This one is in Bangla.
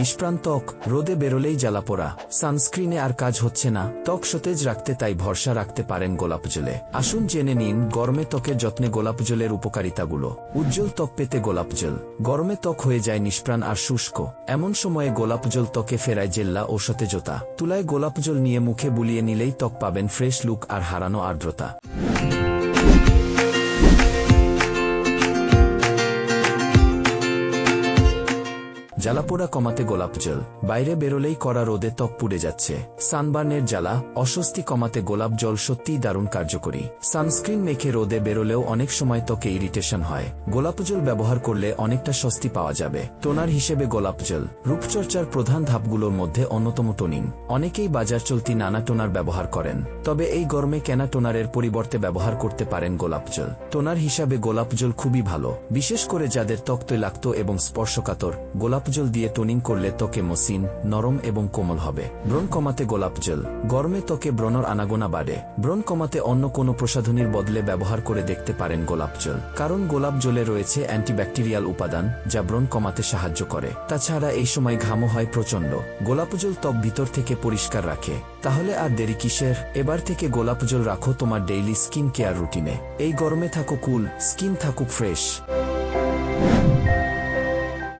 নিষ্প্রাণ ত্বক রোদে বেরোলেই জ্বালাপোড়া সানস্ক্রিনে আর কাজ হচ্ছে না। ত্বক সতেজ রাখতে তাই ভরসা রাখতে পারেন গোলাপ জলে। আসুন জেনে নিন গরমে ত্বকের যত্নে গোলাপ জলের উপকারিতাগুলো। উজ্জ্বল ত্বক পেতে গোলাপ জল। গরমে ত্বক হয়ে যায় নিষ্প্রাণ আর শুষ্ক। এমন সময়ে গোলাপ জল ত্বকে ফেরায় জেল্লা ও সতেজতা। তুলায় গোলাপ জল নিয়ে মুখে বুলিয়ে নিলেই ত্বক পাবেন ফ্রেশ লুক আর হারানো আর্দ্রতা। জ্বালাপোড়া কমাতে গোলাপ জল। বাইরে বেরোলেই কড়া রোদে ত্বক পুড়ে যাচ্ছে। সানবার্নের জ্বালা, অস্বস্তি কমাতে গোলাপ জল সত্যিই দারুণ কার্যকরী। সানস্ক্রিন মেখে রোদে বেরোলেও অনেক সময় ত্বকে ইরিটেশন হয়। গোলাপ জল ব্যবহার করলে অনেকটা স্বস্তি পাওয়া যাবে। টোনার হিসেবে গোলাপ জল। রূপচর্চার প্রধান ধাপগুলোর মধ্যে অন্যতম টোনিং। অনেকেই বাজার চলতি নানা টোনার ব্যবহার করেন। তবে এই গরমে কেনা টোনারের পরিবর্তে ব্যবহার করতে পারেন গোলাপ জল। টোনার হিসাবে গোলাপ জল খুবই ভালো। বিশেষ করে যাদের ত্বক তৈলাক্ত এবং স্পর্শকাতর, গোলাপ জল দিয়ে টোনিং করলে ত্বকে মসিন নরম এবং কোমল হবে। ব্রণ কমাতে গোলাপ জল। গরমে ত্বকে ব্রণর আনাগোনা বাড়ে। ব্রণ কমাতে অন্য কোনো প্রসাধনীর বদলে ব্যবহার করে দেখতে পারেন গোলাপ জল। কারণ গোলাপ জলে রয়েছে অ্যান্টিব্যাকটেরিয়াল উপাদান, যা ব্রণ কমাতে সাহায্য করে। তাছাড়া এই সময় ঘামও হয় প্রচণ্ড। গোলাপ জল ত্বক ভিতর থেকে পরিষ্কার রাখে। তাহলে আর দেরি কিসের? এবার থেকে গোলাপ জল রাখো তোমার ডেইলি স্কিন কেয়ার রুটিনে। এই গরমে থাকো কুল, স্কিন থাকুক ফ্রেশ।